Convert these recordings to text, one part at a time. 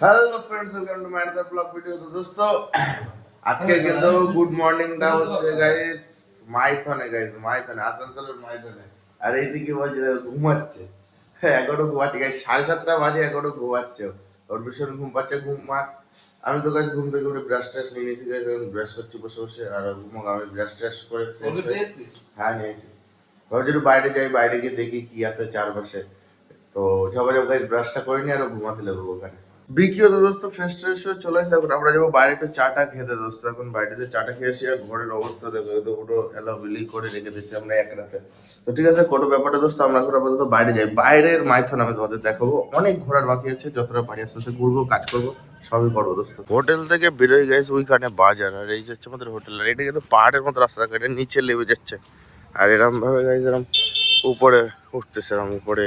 Hello friends welcome to my other blog video তো দোস্ত আজকে কিন্তু গুড মর্নিংটা হচ্ছে গাইস মাইথনে গাইস মাইথনে আসানসোলের মাইথনে। আর এইদিকে বলছে ঘুমাচ্ছে। এগারো ঘুমাচ্ছে গাইস সাড়ে সাতটা বাজে এগারো ঘুমাচ্ছে। ওর ভীষণ ঘুম পাচ্ছে ঘুমাক আমি তো গাইস ঘুম থেকে উঠে ব্রাশ ট্রাশ নিয়ে নিয়েছি গাইস এখন ব্রাশ করছি বসে বসে আর ঘুমাক আমি ব্রাশ ট্রাশ করে হয়ে- নিয়েছি। ভাবছি একটু বাইরে যাই বাইরে গিয়ে দেখি কি আছে চারপাশে। তো যাব গাইস ব্রাশটা করে নি আর ঘুমাতে লাগবো ওখানে। বিকিও তো দোস্ত ফ্রেশ ট্রেশ হয়ে চলে এসে এখন আমরা যাব বাইরে একটু চাটা খেতে দোস্ত এখন বাইরেতে চাটা খেয়ে আসি আর ঘরের অবস্থা দেখো তো পুরো বিলি করে রেখে দিচ্ছি আমরা এক রাতে। তো ঠিক আছে, কোনো ব্যাপারটা দোস্ত, আমরা এখন আপাতত বাইরে যাই। বাইরের মাইথন আমি তোমাদের দেখাবো। অনেক ঘোরার বাকি আছে, যতটা পারি আস্তে আস্তে ঘুরবো, কাজ করব, সবই করব দোস্ত। হোটেল থেকে বেরোয় গেছে ওইখানে বাজার, আর এই যে হচ্ছে আমাদের হোটেল, আর এটা কিন্তু পাহাড়ের মতো রাস্তা থাকে, এটা নিচে লেবে যাচ্ছে। আর এরম ভাবে গাইজ এরম উপরে উঠতেছে, এরম উপরে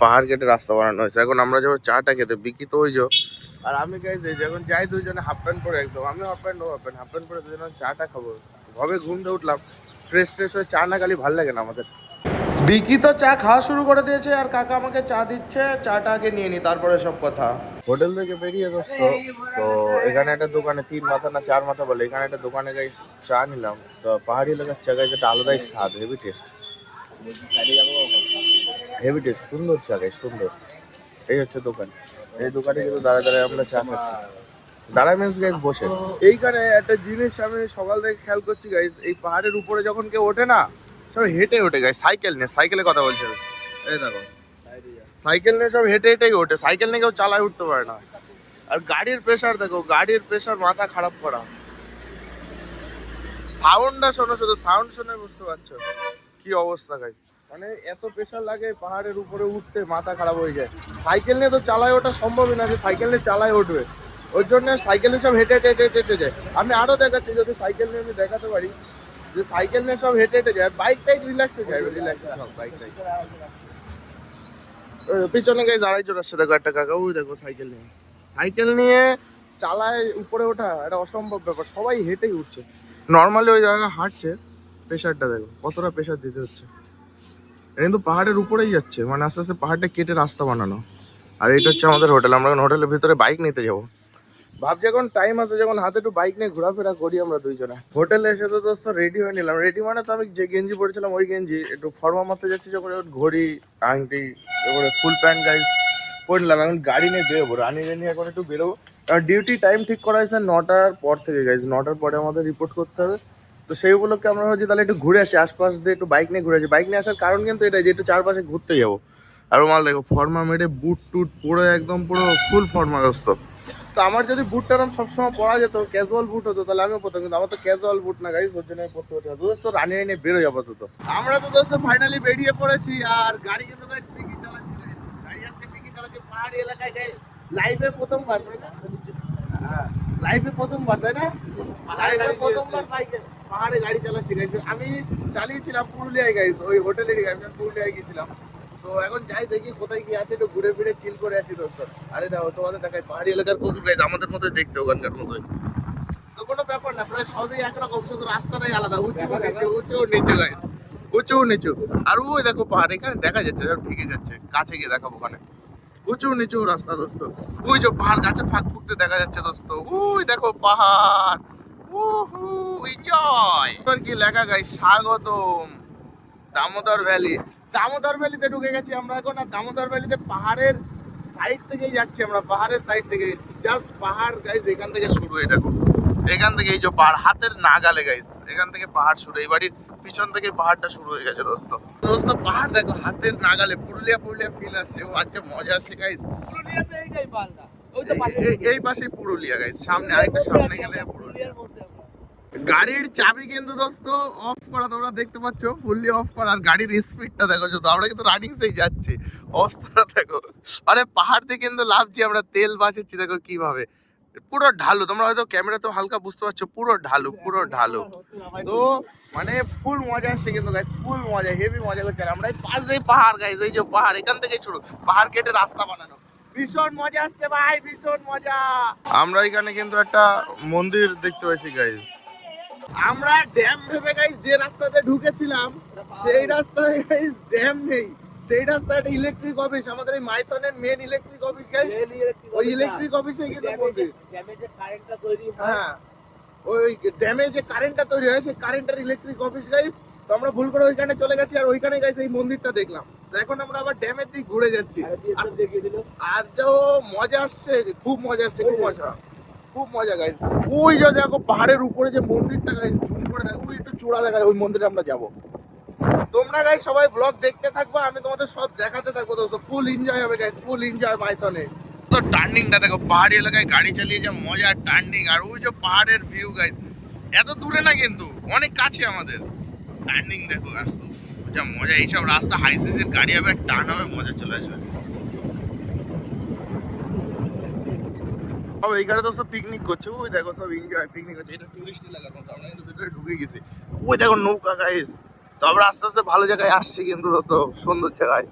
পাহাড় কেটে রাস্তা বানানো হয়েছে। এখন আমরা যাব চাটা খেতে। বিকি তো ওই যে। আর আমি গাইজ এই যে এখন যাই দুজনে হাফ প্যান্ট পরে একদম আমি হাফ প্যান্ট ও হাফ প্যান্ট হাফ প্যান্ট পরে দুজনে চাটা খাব। ভবে ঘুম দিয়ে উঠলাম। ফ্রেশ ট্রেশ হয়ে চা না খালি ভালো লাগে না আমাদের। বিকি তো চা খাওয়া শুরু করে দিয়েছে আর কাকা আমাকে চা দিচ্ছে চাটা আগে নিয়ে নি তারপরে সব কথা। হোটেল থেকে বেরিয়ে দোস্ত তো এখানে একটা দোকানে তিন মাথা না চার মাথা বলে এখানে একটা দোকানে গাই চা নিলাম। তো পাহাড়ি এলাকার চা গাইছে একটা আলাদাই স্বাদ হেভি টেস্ট হেভি টেস্ট সুন্দর গাই সুন্দর। এই হচ্ছে দোকান। এই দোকানে কিন্তু দাঁড়ায় দাঁড়ায় আমরা চা খাচ্ছি। গাইজ বসে। এইখানে একটা জিনিস আমি সকাল থেকে খেয়াল করছি এই পাহাড়ের উপরে যখন কেউ ওঠে না সব হেঁটে ওঠে সাইকেল নিয়ে সাইকেলে কথা বলছে এই দেখো। সাইকেল নিয়ে সব হেঁটে হেঁটেই ওঠে সাইকেল নিয়ে কেউ চালায় উঠতে পারে না। আর গাড়ির প্রেশার দেখো, গাড়ির প্রেশার মাথা খারাপ করা। সাউন্ডটা শোনো, শুধু সাউন্ড শুনে বুঝতে পারছ। কি অবস্থা গাইজ মানে এত প্রেশার লাগে পাহাড়ের উপরে উঠতে, মাথা খারাপ হয়ে যায়। সাইকেল নিয়ে তো চালায় ওঠা সম্ভবই না, যে সাইকেল নিয়ে চালায় উঠবে। ওই জন্য সাইকেল সব হেঁটে হেঁটে হেঁটে হেঁটে যায়। আমি আরও দেখাচ্ছি, যদি সাইকেল নিয়ে আমি দেখাতে পারি, যে সাইকেল নিয়ে সব হেঁটে হেঁটে যায়। বাইক টাইক রিল্যাক্সে যায় রিল্যাক্সে সব বাইক টাইক পিছনে গাইজ আড়াইজন আসছে দেখো একটা কাকা, ওই দেখো সাইকেল নিয়ে। সাইকেল নিয়ে চালায় উপরে ওঠা, এটা অসম্ভব ব্যাপার। সবাই হেঁটেই উঠছে। নর্মালি ওই জায়গা হাঁটছে প্রেশারটা দেখো, কতটা প্রেশার দিতে হচ্ছে। কিন্তু পাহাড়ের উপরেই যাচ্ছে। মানে আস্তে আস্তে পাহাড়টা কেটে রাস্তা বানানো। আর এটা হচ্ছে আমাদের হোটেল। আমরা এখন হোটেলের ভিতরে বাইক নিতে যাব। ভাবছি এখন টাইম আছে, যখন হাতে একটু বাইক নিয়ে ঘোরাফেরা করি আমরা দুইজনে। হোটেলে এসে তো দোস্ত রেডি হয়ে নিলাম। রেডি মানে তো আমি যে গেঞ্জি পরেছিলাম, ওই গেঞ্জি। একটু ফর্মা মারতে যাচ্ছি যখন ঘড়ি, আংটি তারপরে ফুল প্যান্ট গাইজ পরে নিলাম। এখন গাড়ি নিয়ে বেরোবো। রানি নিয়ে এখন একটু বেরোবো। কারণ ডিউটি টাইম ঠিক করা হয়েছে নটার পর থেকে গাইজ নটার পরে আমাদের রিপোর্ট করতে হবে। তো সেই উপলক্ষে আমরা ভাবছি তাহলে একটু ঘুরে আসি আশপাশ দিয়ে একটু বাইক নিয়ে ঘুরে আসি। বাইক নিয়ে আসার কারণ কিন্তু এটাই যে একটু চারপাশে ঘুরতে যাব। আর মাল দেখো ফর্মা মেরে বুট টুট পুরো একদম পুরো ফুল ফর্মাগ্রস্ত তো আমার যদি বুটটা আমি সবসময় পরা যেত ক্যাজুয়াল বুট হতো তাহলে আমিও পরতাম কিন্তু আমার তো ক্যাজুয়াল বুট না গাড়ি ওর জন্য আমি পরতে পারছি না দোস্ত রানি নিয়ে বেরোই আপাতত। আমরা তো দোস্ত ফাইনালি বেরিয়ে পড়েছি আর গাড়ি কিন্তু গাইজ পিকি চালাচ্ছি গাড়ি আজকে পিকি চালাচ্ছি পাহাড়ি এলাকায় লাইফে প্রথমবার তাই না? লাইফে প্রথমবার তাই না? প্রথমবার বাইকে পাহাড়ে গাড়ি চালাচ্ছি গাইজ আমি চালিয়েছিলাম পুরুলিয়ায় গাইজ ওই হোটেলেরই গাড়ি আমি পুরুলিয়ায় গেছিলাম তো এখন যাই দেখি কোথায় কি আছে একটু ঘুরে ফিরে চিল করে আসি দোস্ত। আরে দেখো তোমাদের দেখাই পাহাড়ি এলাকার কুকুর গাইজ আমাদের মতোই দেখতে ওখানকার মতোই। তো কোনো ব্যাপার না প্রায় সবই একরকম শুধু রাস্তাটাই আলাদা উঁচু নিচু উঁচু নিচু গাইজ উঁচু নিচু। আর ওই দেখো পাহাড় এখানে দেখা যাচ্ছে সব ঠিকই যাচ্ছে। কাছে গিয়ে দেখাবো ওখানে। উঁচু নিচু রাস্তা দোস্ত। ওই যে পাহাড় গাছে ফাঁক ফুকতে দেখা যাচ্ছে দোস্ত। ওই দেখো পাহাড়। এনজয় এবার কি লেখা গাই স্বাগতম দামোদর ভ্যালি। দামোদর ভ্যালিতে ঢুকে গেছি আমরা এখন আর দামোদর ভ্যালিতে পাহাড়ের সাইড থেকেই যাচ্ছি আমরা পাহাড়ের সাইড থেকে। জাস্ট পাহাড় গাইজ এখান থেকে শুরু হয়ে দেখো। এখান থেকে এই যে পাহাড় হাতের নাগালে গাইজ এখান থেকে পাহাড় শুরু এই বাড়ির পিছন থেকে পাহাড়টা শুরু হয়ে গেছে দোস্ত। দোস্ত পাহাড় দেখো হাতের নাগালে পুরুলিয়া পুরুলিয়া ফিল আসছে। ও আজকে মজা আসছে গাইজ পাশে এই পাশেই। পুরুলিয়া গাইজ সামনে আরেকটা সামনে গেলে পুরুলিয়া। গাড়ির চাবি কিন্তু দোস্ত অফ করা, তোমরা দেখতে পাচ্ছ ফুললি অফ করা, আর গাড়ির স্পিডটা দেখো শুধু, আমরা কিন্তু রানিং সেই যাচ্ছি, অবস্থাটা দেখো। আরে পাহাড় থেকে কিন্তু লাভছি আমরা তেল বাঁচাচ্ছি, দেখো কীভাবে। পুরো ঢালু, তোমরা হয়তো ক্যামেরা তো হালকা বুঝতে পারছ, পুরো ঢালু পুরো ঢালু। তো মানে ফুল মজা আসছে কিন্তু গাইস ফুল মজা হেভি মজা করছে। আমরা এই পাশ দিয়ে পাহাড় গাইস এই যে পাহাড়, এখান থেকে শুরু, পাহাড় কেটে রাস্তা বানানো। ভীষণ মজা আসছে ভাই, ভীষণ মজা। আমরা এখানে কিন্তু একটা মন্দির দেখতে পাইছি গাইস আমরা ড্যাম ভেবে গাইস যে রাস্তাতে ঢুকেছিলাম সেই রাস্তায় গাইস ড্যাম নেই। সেই রাস্তায় একটা ইলেকট্রিক অফিস আমাদের এই মাইথনের মেন ইলেকট্রিক অফিস গাইস ওই ইলেকট্রিক অফিসে কিন্তু মন্দির হয়। হ্যাঁ ওই ড্যামে যে কারেন্টটা তৈরি হয় সেই কারেন্টের ইলেকট্রিক অফিস গাইস তো আমরা ভুল করে ওইখানে চলে গেছি আর ওইখানে গাইস এই মন্দিরটা দেখলাম। তো এখন আমরা আবার ড্যামের দিক ঘুরে যাচ্ছি। আর বিএসএফ দেখিয়ে দিল। আর যা মজা আসছে খুব মজা আসছে খুব মজা। খুব মজা গাইস ওই যে দেখো পাহাড়ের উপরে যে মন্দিরটা গাইস জুম করে দেখো, ওই একটু চূড়া দেখা ওই মন্দিরে আমরা যাব। তোমরা গাইস সবাই ব্লগ দেখতে থাকবে, আমি তোমাদের সব দেখাতে থাকব দোস্ত। ফুল এনজয় হবে গাইস ফুল এনজয় মাইথনে তো টার্নিংটা দেখো, পাহাড়ি এলাকায় গাড়ি চালিয়ে যা মজা টার্নিং আর ওই যে পাহাড়ের ভিউ গাইস এত দূরে না কিন্তু, অনেক কাছে আমাদের। টার্নিং দেখো যা মজা, এইসব রাস্তা হাই সিসির গাড়ি হবে টার্ন হবে মজা চলে আসবে। সব এইখানে তো সব পিকনিক করছে। ওই দেখো সব এনজয় পিকনিক করছে। এটা টুরিস্ট এলাকার মতো আমরা কিন্তু ভিতরে ঢুকে গেছি। ওই দেখো নৌকা গাইস তো আমরা আস্তে আস্তে ভালো জায়গায় আসছি কিন্তু দোস্ত সুন্দর জায়গায়।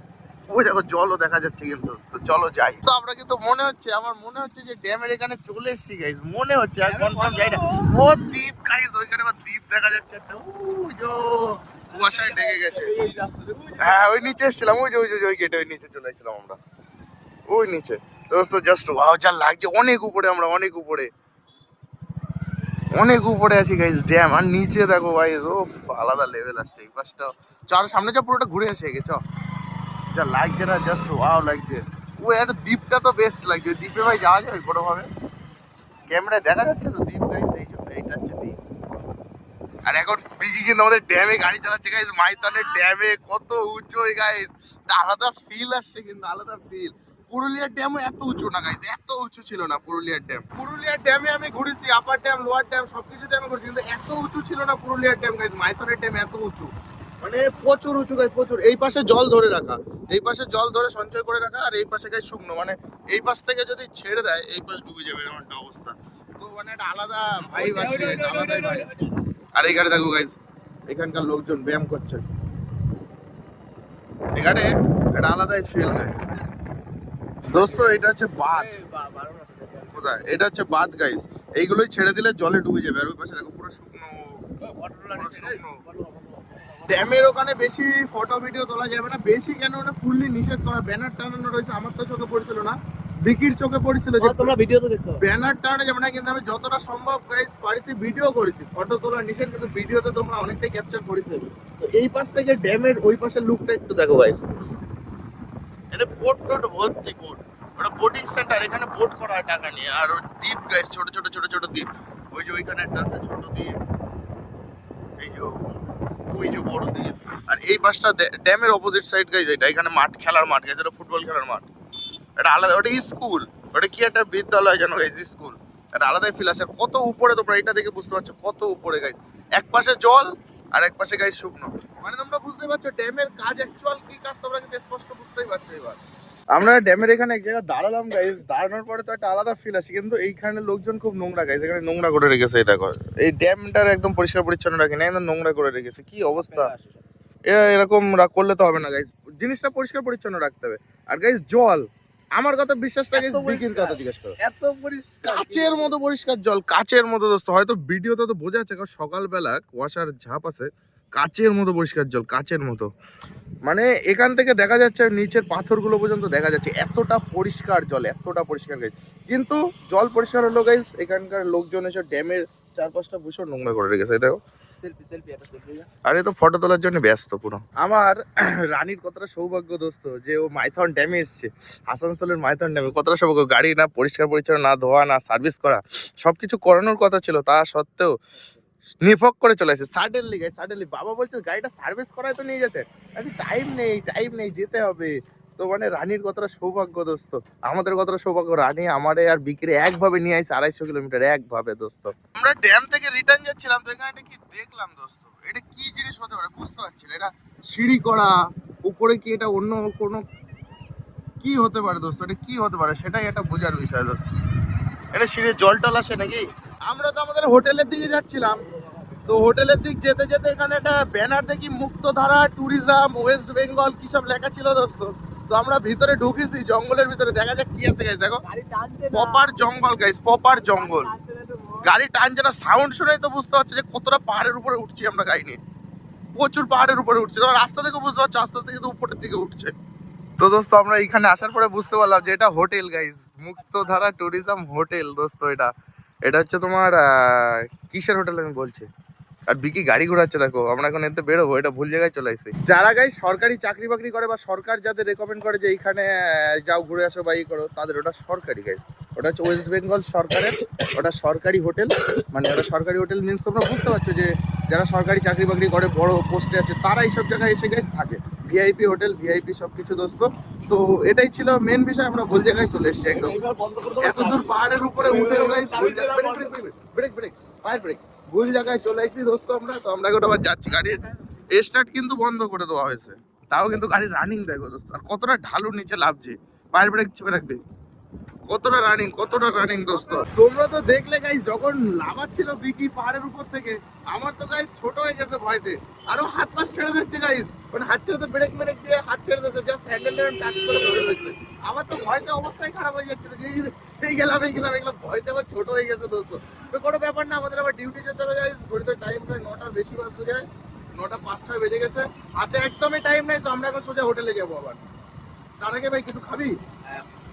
ওই দেখো জলও দেখা যাচ্ছে কিন্তু। তো চলো যাই। তো আমরা কিন্তু মনে হচ্ছে আমার মনে হচ্ছে যে ড্যামের এখানে চলে এসেছি গাইস মনে হচ্ছে আর কনফার্ম যাই না। ও দ্বীপ গাইস ওইখানে আবার দ্বীপ দেখা যাচ্ছে। একটা ওই যে কুয়াশায় ঢেকে গেছে। হ্যাঁ ওই নিচে এসেছিলাম। ওই যে ওই যে ওই গেটে ওই নিচে চলে এসেছিলাম আমরা। ওই নিচে। দোস্ত জাস্ট ওয়াও যা লাগছে, অনেক উপরে আমরা, অনেক উপরে। অনেক উপরে আছি গাইস ড্যাম আর নিচে দেখো ভাই ও আলাদা লেভেল আসছে, এই পাশটা। চার সামনে যা, পুরোটা ঘুরে আসে গেছ যা লাগছে না জাস্ট ওয়াও লাগছে। ওই একটা দ্বীপটা তো বেস্ট লাগছে। দ্বীপে ভাই যাওয়া যাবে কোনোভাবে? ক্যামেরায় দেখা যাচ্ছে তো দ্বীপ গাইস এই জন্য, এইটা হচ্ছে দ্বীপ। আর এখন বিকি কিন্তু আমাদের ড্যামে গাড়ি চালাচ্ছে গাইস মাইথনের ড্যামে কত উঁচু গাইস আলাদা ফিল আসছে কিন্তু, আলাদা ফিল পুরুলিয়ার ড্যামও এত উঁচু না গাইস এত উঁচু ছিল না পুরুলিয়ার ড্যাম পুরুলিয়ার ড্যামে আমি ঘুরেছি আপার ড্যাম লোয়ার ড্যাম সবকিছুতে আমি ঘুরেছি, কিন্তু এত উঁচু ছিল না পুরুলিয়ার ড্যাম গাইস মাইথনের ড্যাম এত উঁচু। মানে প্রচুর উঁচু গাইস প্রচুর। এই পাশে জল ধরে রাখা, এই পাশে জল ধরে সঞ্চয় করে রাখা, আর এই পাশে গাইস শুকনো। মানে এই পাশ থেকে যদি ছেড়ে দেয়, এই পাশ ডুবে যাবে এরকম একটা অবস্থা। তো মানে একটা আলাদা ভাই আলাদাই ভাই আর এখানে দেখো গাইস এখানকার লোকজন ব্যায়াম করছে। এখানে একটা আলাদাই ফিল গাইস দোস্ত এটা হচ্ছে বাদ কোথায়? এটা হচ্ছে বাদ গাইস এইগুলোই ছেড়ে দিলে জলে ডুবে যাবে। আর ওই পাশে দেখো পুরো শুকনো ড্যামের ওখানে বেশি ফটো ভিডিও তোলা যাবে না। বেশি কেন না ফুললি নিষেধ করা? ব্যানার টানানো রয়েছে আমার তো চোখে পড়ছিল না। বিকির চোখে পড়ছিল যে তোমরা ভিডিও তো দেখতে ব্যানার টানানো যাবে না কিন্তু আমি যতটা সম্ভব গাইস পারিছি ভিডিও করেছি। ফটো তোলা নিষেধ কিন্তু ভিডিওতে তোমরা অনেকটাই ক্যাপচার করেছে। তো এই পাশ থেকে ড্যামের ওই পাশের লুকটা একটু দেখো গাইস এটা বোট টোট ভর্তি বোট ওটা বোটিং সেন্টার এখানে বোট করা হয় টাকা নিয়ে। আর ওই দ্বীপ গাইস ছোট ছোট ছোট ছোট দ্বীপ। ওই যে ওইখানে একটা আছে, ছোট দ্বীপ। এই যে ওই যে বড় দ্বীপ। আর এই পাশটা ড্যামের অপোজিট সাইড গাইস এটা। এখানে মাঠ, খেলার মাঠ গাইস এটা ফুটবল খেলার মাঠ। এটা আলাদা, ওটা স্কুল ওটা কি একটা বিদ্যালয় যেন গাইস স্কুল এটা আলাদাই ফিল আছে। কত উপরে তোমরা এটা দেখে বুঝতে পারছ, কত উপরে গাইস এক পাশে জল আর এক পাশে গাইস শুকনো। মানে তোমরা বুঝতে পারছ ড্যামের কাজ অ্যাকচুয়াল কি কাজ তোমরা কিন্তু স্পষ্ট বুঝতেই পারছ এবার। আমরা ড্যামের এখানে এক জায়গায় দাঁড়ালাম গাইস দাঁড়ানোর পরে তো একটা আলাদা ফিল আছে কিন্তু এইখানে লোকজন খুব নোংরা গাইস এখানে নোংরা করে রেখেছে এই দেখো। এই ড্যামটার একদম পরিষ্কার পরিচ্ছন্ন রাখে না একদম নোংরা করে রেখেছে। কি অবস্থা? এরা এরকম করলে তো হবে না গাইস জিনিসটা পরিষ্কার পরিচ্ছন্ন রাখতে হবে। আর গাইস জল। আমার কথা বিশ্বাসটা গাইস বিকির। কথা জিজ্ঞেস করো। এত পরিষ্কার। কাচের মতো পরিষ্কার জল কাচের মতো দোস্ত হয়তো ভিডিওতে তো বোঝা যাচ্ছে কারণ সকালবেলা কুয়াশার ঝাপ আছে কাচের মতো পরিষ্কার জল কাচের মতো। মানে এখান থেকে দেখা যাচ্ছে নিচের পাথরগুলো পর্যন্ত দেখা যাচ্ছে এতটা পরিষ্কার জল এতটা পরিষ্কার গাইস কিন্তু জল পরিষ্কার হলো গাইস এখানকার লোকজন এসে ড্যামের চারপাশটা ভীষণ নোংরা করে রেখেছে দেখো। আর তো ফটো তোলার জন্য ব্যস্ত পুরো। আমার রানীর কতটা সৌভাগ্য দোস্ত যে ও মাইথন ড্যামে এসছে। আসানসোলের মাইথন ড্যামে কতটা সৌভাগ্য গাড়ি না পরিষ্কার পরিচ্ছন্ন না ধোয়া না সার্ভিস করা সবকিছু করানোর কথা ছিল তা সত্ত্বেও নিফক করে চলে আসে। সাডেনলি গাই সাডেনলি বাবা বলছে গাড়িটা সার্ভিস করায় তো নিয়ে যেতে। আচ্ছা টাইম নেই টাইম নেই যেতে হবে। তো মানে রানীর কতটা সৌভাগ্য দোস্ত আমাদের কতটা সৌভাগ্য রানী আমারে আর বিক্রি একভাবে নিয়ে আসছে আড়াইশো কিলোমিটার একভাবে দোস্ত। আমরা ড্যাম থেকে রিটার্ন যাচ্ছিলাম তো এখানে কি দেখলাম দোস্ত? এটা কি জিনিস হতে পারে? বুঝতে পারছি না। এটা সিঁড়ি করা উপরে কি এটা অন্য কোনো কি হতে পারে দোস্ত? এটা কি হতে পারে? সেটাই একটা বোঝার বিষয় দোস্ত। এটা সিঁড়ির জল টল আসে নাকি? আমরা তো আমাদের হোটেলের দিকে যাচ্ছিলাম। তো হোটেলের দিক যেতে যেতে এখানে একটা ব্যানার দেখি মুক্তধারা ট্যুরিজম ওয়েস্ট বেঙ্গল কি সব লেখা ছিল দোস্ত? তো আমরা ভিতরে ঢুকেছি জঙ্গলের ভিতরে। দেখা যাক কি আছে গাইস দেখো। প্রপার জঙ্গল গাইস প্রপার জঙ্গল। গাড়ি টানছে না সাউন্ড শুনেই তো বুঝতে পারছে যে কতটা পাহাড়ের উপরে উঠছি আমরা গাড়ি নিয়ে। প্রচুর পাহাড়ের উপরে উঠছে। তোমার রাস্তা থেকে বুঝতে পারছ, আস্তে আস্তে কিন্তু উপরের দিকে উঠছে। তো দোস্ত, আমরা এখানে আসার পরে বুঝতে পারলাম যে এটা hotel guys Muktadhara tourism hotel, দোস্ত, এটা। এটা হচ্ছে তোমার কিসের হোটেল আমি বলছি? আর বিকি গাড়ি ঘোরাচ্ছে দেখো। আমরা এখন এতে বেরোবো, এটা ভুল জায়গায় চলে আসছি। যারা গাই সরকারি চাকরি বাকরি করে বা সরকার যাদের রেকমেন্ড করে যে এইখানে যাও ঘুরে আসো বা ই করো, তাদের ওটা সরকারি গাইজ ওটা হচ্ছে ওয়েস্ট বেঙ্গল সরকারের, ওটা সরকারি হোটেল। মানে ওটা সরকারি হোটেল মিনস তোমরা বুঝতে পারছ যে যারা সরকারি চাকরি বাকরি করে, বড় পোস্টে আছে, তারা এইসব জায়গায় এসে গেছে থাকে। ভিআইপি হোটেল ভিআইপি সব কিছু দোস্ত। তো এটাই ছিল মেন বিষয়, আমরা ভুল জায়গায় চলে এসেছি একদম। এত দূর পাহাড়ের উপরে উঠে guys break break break break ভুল জায়গায় চলে এসেছি দোস্ত আমরা, তো আমরা এখন আবার যাচ্ছি। গাড়ির স্টার্ট কিন্তু বন্ধ করে দেওয়া হয়েছে। তাও কিন্তু গাড়ির রানিং দেখো দোস্ত। আর কতটা ঢালুর নিচে লাভছে পায়ের ব্রেক চেপে রাখবে। কতটা রানিং কতটা রানিং দোস্ত? তোমরা তো দেখলে গাইস যখন লাভাচ্ছিল বিকি পাহাড়ের উপর থেকে, আমার তো গাইস ছোট হয়ে গেছে ভয়তে। আরও হাত পা ছেড়ে দিচ্ছে গাইস মানে হাত ছেড়ে তো ব্রেক মেরেক দিয়ে হাত ছেড়ে দিচ্ছে জাস্ট হ্যান্ডেল টাচ করে ধরে রয়েছে আমার তো ভয়তে অবস্থাই খারাপ হয়ে যাচ্ছিল যে, এই গেলাম এই গেলাম এগুলো ভয়তে আবার ছোট হয়ে গেছে দোস্ত। তো কোনো ব্যাপার না, আমাদের আবার ডিউটি যেতে হবে গাইস ঘড়িতে টাইম প্রায় নটার বেশি বাজতে যায়। নটা পাঁচ ছয় বেজে গেছে। হাতে একদমই টাইম নাই, তো আমরা এখন সোজা হোটেলে যাব আবার। তার আগে ভাই কিছু খাবি?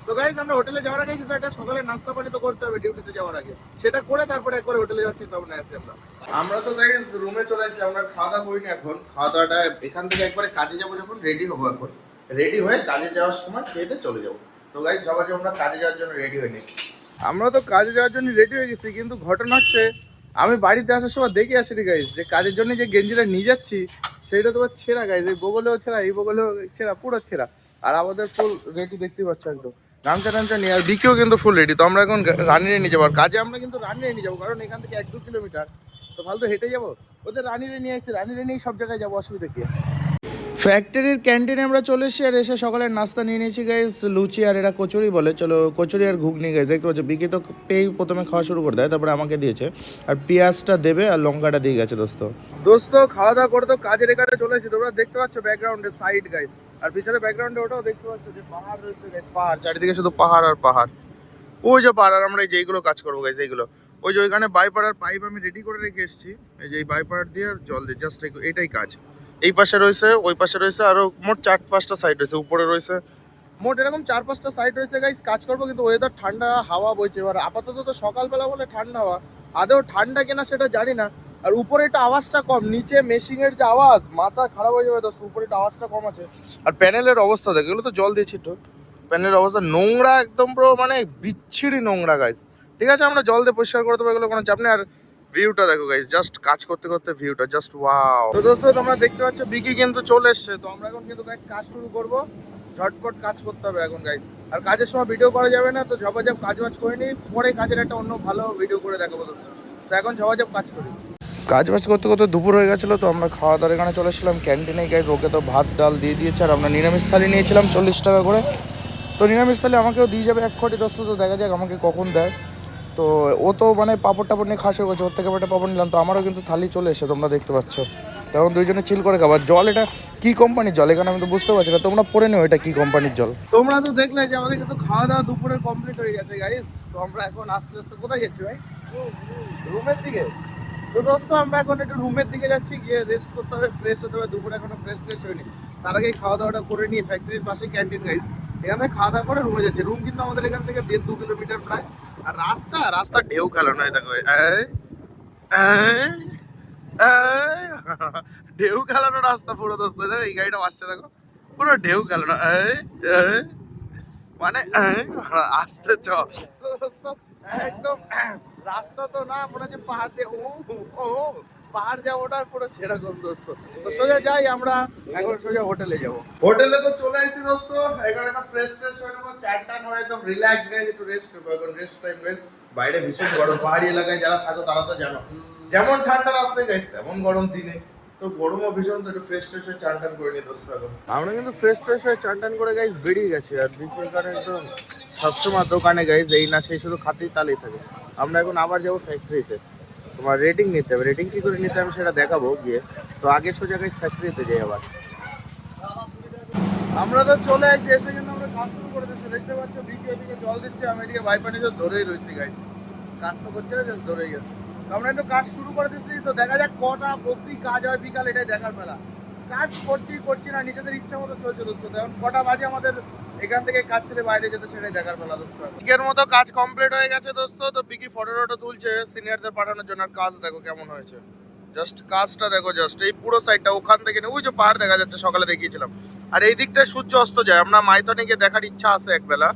তো গাইজ আমরা হোটেলে যাওয়ার আগে একটা সকালে নাস্তা পানি তো করতে হবে ডিউটিতে যাওয়ার আগে। সেটা করে তারপরে একবার হোটেলে যাচ্ছি তখন আসছি আমরা। আমরা তো গাইজ রুমে চলে আসছি, আমরা খাওয়া দাওয়া করিনি এখন। খাওয়া দাওয়াটা এখান থেকে একবারে কাজে যাব যখন রেডি হব এখন। রেডি হয়ে কাজে যাওয়ার সময় খেয়ে চলে যাব। তো গাইজ সবাই আমরা কাজে যাওয়ার জন্য রেডি হয়ে নিই আমরা তো কাজে যাওয়ার জন্য রেডি হয়ে গেছি, কিন্তু ঘটনা হচ্ছে, আমি বাড়িতে আসার সময় দেখে আসিনি গাইজ যে কাজের জন্য যে গেঞ্জিটা নিয়ে যাচ্ছি, সেইটা তোমার ছেঁড়া গাইজ এই বগলেও ছেঁড়া, এই বগলেও ছেঁড়া, পুরো ছেঁড়া। আর আমাদের ফুল রেডি দেখতে পাচ্ছ একদম। গামছা টামছা নিয়ে আর বিকেও কিন্তু ফুল রেডি তো আমরা এখন রানিরে নিয়ে যাব। আর কাজে আমরা কিন্তু রানিরে নিয়ে যাব, কারণ এখান থেকে এক দু কিলোমিটার তো ফালতু হেঁটে যাব? ওদের রানিরে নিয়ে আসছি রানিরে নিয়েই সব জায়গায় যাব, অসুবিধা কি আছে? ফ্যাক্টরির ক্যান্টিনে আমরা চলে এসেছি, আর এসে সকালের নাস্তা নিয়ে নিয়েছি গাইস লুচি আর এরা কচুরি বলে। চলো, কচুরি আর ঘুগনি গাইস দেখতে পাচ্ছ, বিকি তো পেয়েই প্রথমে খাওয়া শুরু করে দেয়, তারপরে আমাকে দিয়েছে। আর পেঁয়াজটা দেবে আর লঙ্কাটা দিয়ে গেছে, দোস্ত। দোস্ত খাওয়া দাওয়া করে তো কাজের এখানে চলে এসেছি। তোমরা দেখতে পাচ্ছ ব্যাকগ্রাউন্ডে সাইড গাইস আর পিছনে ব্যাকগ্রাউন্ডে ওটাও দেখতে পাচ্ছ যে পাহাড় রয়েছে গাইস পাহাড়, চারিদিকে শুধু পাহাড় আর পাহাড়। ওই যে পাহাড়, আর আমরা এই যে এইগুলো কাজ করব গাইস এইগুলো। ওই যে ওইখানে বাইপাড়ার পাইপ আমি রেডি করে রেখে এসেছি। এই যে এই বাইপাড় দিয়ে আর জল দিয়ে জাস্ট এটাই কাজ। এই পাশে রয়েছে, ওই পাশে রয়েছে, আরও মোট চার পাঁচটা সাইড রয়েছে, উপরে রয়েছে। মোট এরকম চার পাঁচটা সাইড রয়েছে গাইস কাজ করব কিন্তু ওয়েদার ঠান্ডা, হাওয়া বইছে। এবার আপাতত তো সকালবেলা বলে ঠান্ডা হাওয়া আদেও ঠান্ডা কিনা সেটা জানি না। আর উপরে একটু আওয়াজটা কম, নিচে মেশিং এর যে আওয়াজ, মাথা খারাপ হয়ে যাবে দোস্ত, উপরে একটু আওয়াজটা কম আছে। আর প্যানেলের অবস্থা দেখো, এগুলো তো জল দিয়েছি একটু। প্যানেলের অবস্থা, নোংরা একদম পুরো মানে বিচ্ছিরি নোংরা গাইস ঠিক আছে, আমরা জল দিয়ে পরিষ্কার করে দেবো, এগুলো কোনো চাপ নেই। আর ভিউটা দেখো গাইস জাস্ট কাজ করতে করতে ভিউটা জাস্ট ওয়াও তো দোস্ত, তোমরা দেখতে পাচ্ছ, বিকি কিন্তু চলে এসছে। তো আমরা এখন কিন্তু গাইস কাজ শুরু করব। ঝটপট কাজ করতে হবে এখন গাইস আর কাজের সময় ভিডিও করা যাবে না, তো ঝপাঝপ কাজ বাজ করে নিই। পরে কাজের একটা অন্য ভালো ভিডিও করে দেখাবো দোস্ত। তো এখন ঝপাঝপ কাজ করি। কাজ বাজ করতে করতে দুপুর হয়ে গেছিল, তো আমরা খাওয়া দাওয়ার এখানে চলে এসেছিলাম। ক্যান্টিনে গাইজ ওকে তো ভাত, ডাল দিয়ে দিয়েছে, আর আমরা নিরামিষ থালি নিয়েছিলাম, চল্লিশ টাকা করে। তো নিরামিষ থালি আমাকেও দিয়ে যাবে এক কোটি দোস্ত, তো দেখা যাক আমাকে কখন দেয়। তো ও তো মানে পাপড় টাপড় নিয়ে খাওয়া শুরু করছে, ওর থেকে একটা পাপড় নিলাম, তো আমারও কিন্তু থালি চলে এসে তোমরা দেখতে পাচ্ছ। তখন দুইজনে চিল করে খাবার জল এটা কি কোম্পানির জল? এখানে আমি তো বুঝতে পারছি না, তোমরা পড়ে নিও এটা কি কোম্পানির জল। তোমরা তো দেখলে যে আমাদের কিন্তু খাওয়া দাওয়া দুপুরে কমপ্লিট হয়ে গেছে গাইস তো আমরা এখন আস্তে আস্তে কোথায় যাচ্ছি ভাই? রুমের দিকে। তো দোস্ত, আমরা এখন একটু রুমের দিকে যাচ্ছি, গিয়ে রেস্ট করতে হবে ফ্রেশ হতে হবে। দুপুরে এখনও ফ্রেশ ফ্রেশ হয়নি। তার আগে খাওয়া দাওয়াটা করে নিয়ে ফ্যাক্টরির পাশে ক্যান্টিন গাইস এখানে খাওয়া দাওয়া করে রুমে যাচ্ছে। রুম কিন্তু আমাদের এখান থেকে দেড় দু কিলোমিটার প্রায়। রাস্তা রাস্তা ঢেউ খেলানো হয় দেখো ঢেউ খেলানো রাস্তা পুরো দোস্ত দেখো এই গাড়িটা আসছে দেখো পুরো ঢেউ খেলানো মানে আসতে চ। একদম রাস্তা তো না মনে হচ্ছে পাহাড় দিয়ে ও, ও, পাহাড় যা ওটা পুরো সেরকম দোস্ত। তো সোজা যাই আমরা এখন সোজা হোটেলে যাব। হোটেলে তো চলে আসি দোস্ত। এখানে একটা ফ্রেশ ফ্রেশ হয়ে নেব। চার টান হয়ে একদম রিল্যাক্স গাইজ একটু রেস্ট নেব। এখন রেস্ট টাইম গাইজ বাইরে ভীষণ গরম। পাহাড়ি এলাকায় যারা থাকো তারা তো জানো। যেমন ঠান্ডা রাত্রে গাইজ তেমন গরম দিনে। তো গরমও ভীষণ তো একটু ফ্রেশ ফ্রেশ হয়ে চান টান করে নিই দোস্ত এখন। আমরা কিন্তু ফ্রেশ ফ্রেশ হয়ে চান টান করে গাইজ বেরিয়ে গেছি। আর বিকেল কারণে একদম সবসময় দোকানে গাইজ এই না সেই শুধু খাতেই তালেই থাকে। আমরা এখন আবার যাব ফ্যাক্টরিতে তোমার রেটিং নিতে হবে। রেটিং কি করে নিতে হবে সেটা দেখাবো গিয়ে। তো আগে সোজা গাইজ ফ্যাক্টরিতে যাই আবার। আমরা তো চলে আসছি, এসে কিন্তু আমরা কাজ শুরু করে দিচ্ছি। দেখতে পাচ্ছ বিকে এদিকে জল দিচ্ছে, আমি এদিকে ভাইপানি যে ধরেই রয়েছি গাইজ কাজ তো করছে না জাস্ট ধরেই গেছে। আমরা একটু কাজ শুরু করে দিচ্ছি, তো দেখা যাক কটা অব্দি কাজ হয় বিকাল এটাই দেখার বেলা। কাজ করছি করছি না, নিজেদের ইচ্ছা মতো চলছে দোস্ত। এখন কটা বাজে আমাদের এখান থেকে কাজ ছেড়ে বাইরে যেতে সেটাই দেখার বেলা দোস্ত। আজকের মতো কাজ কমপ্লিট হয়ে গেছে দোস্ত, তো পিকি ফটো টটো তুলছে সিনিয়রদের পাঠানোর জন্য। কাজ দেখো কেমন হয়েছে। জাস্ট কাজটা দেখো জাস্ট এই পুরো সাইডটা ওখান থেকে ওই যে পাহাড় দেখা যাচ্ছে, সকালে দেখিয়েছিলাম। আর এই দিকটায় সূর্য অস্ত যায়, আমরা মাইথনে গিয়ে দেখার ইচ্ছা আছে একবেলা।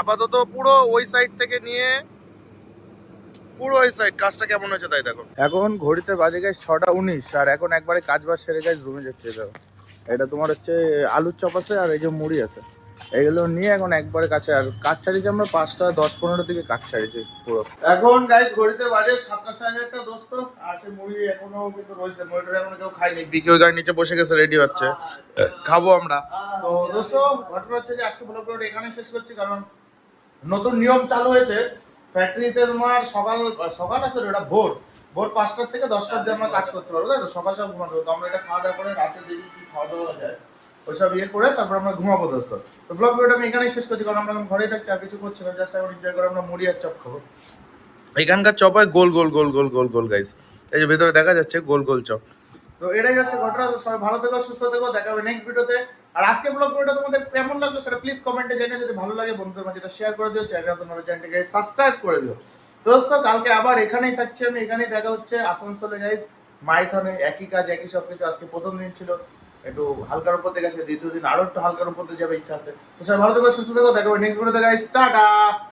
আপাতত পুরো ওই সাইড থেকে নিয়ে, পুরো ওই সাইড কাজটা কেমন হয়েছে তাই দেখো। এখন ঘড়িতে বাজে গেছে ছটা উনিশ, আর এখন একবারে কাজ বাজ সেরে গেছে রুমে যাচ্ছে দেখো এটা তোমার হচ্ছে আলুর চপ আছে আর এই যে মুড়ি আছে। এগুলো নিয়ে এখন একবারে কাছে, আর কাজ ছাড়িয়েছি আমরা পাঁচটা, দশ পনেরো দিকে কাজ ছাড়িয়েছি পুরো। এখন গাইজ ঘড়িতে বাজে সাতটা সাড়ে একটা দোস্ত। আর সে মুড়ি এখনও কিন্তু রয়েছে মুড়িটা এখনও কেউ খাইনি বিকি ওই গাড়ির নিচে বসে গেছে রেডি হচ্ছে। খাব আমরা। তো দোস্ত, ঘটনা হচ্ছে যে আজকে ব্লগ এখানে শেষ করছি, কারণ নতুন নিয়ম চালু হয়েছে। ফ্যাক্টরিতে তোমার সকাল সকাল আছে এটা ভোর। ভোর পাঁচটার থেকে দশটার মধ্যে আমরা কাজ করতে পারব, তাই তো? সকাল ঘুমাতে তো আমরা এটা খাওয়া দাওয়া করে রাতে দেখি ওইসব ইয়ে করে তারপর আমরা ঘুমাবো দোস্ত। তো ব্লগ ভিডিওটা আমি এখানেই শেষ করছি, কারণ আমরা এখন ঘরেই থাকছি, আর কিছু করছি না জাস্ট এখন এনজয় করে আমরা মুড়ি আর চপ খাব। এখানকার চপ হয় গোল গোল গোল গোল গোল গোল গাইস এই যে ভেতরে দেখা যাচ্ছে গোল গোল চপ। তো এটাই হচ্ছে ঘটনা সবাই ভালো থেকো, সুস্থ থেকো, দেখা হবে নেক্সট ভিডিওতে। আর আজকে ব্লগ ভিডিওটা তোমাদের কেমন লাগল সেটা প্লিজ কমেন্টে জানিয়ে যদি ভালো লাগে বন্ধুদের মাঝে শেয়ার করে দিও চ্যানেল তোমার চ্যানেলটিকে সাবস্ক্রাইব করে দিও। দোস্ত, কালকে আবার এখানেই থাকছি আমি, এখানেই দেখা হচ্ছে আসানসোলে গাইস মাইথনে একই কাজ, একই সব কিছু আজকে প্রথম দিন ছিল। একটু হালকার উপর থেকে আসে, দ্বিতীয় দিন আরও একটু হালকার উপর যাবে ইচ্ছা আছে। তো সবাই ভালো থাকবে সুস্থ থাকো দেখা হবে নেক্সট ভিডিওতে গাইস টাটা!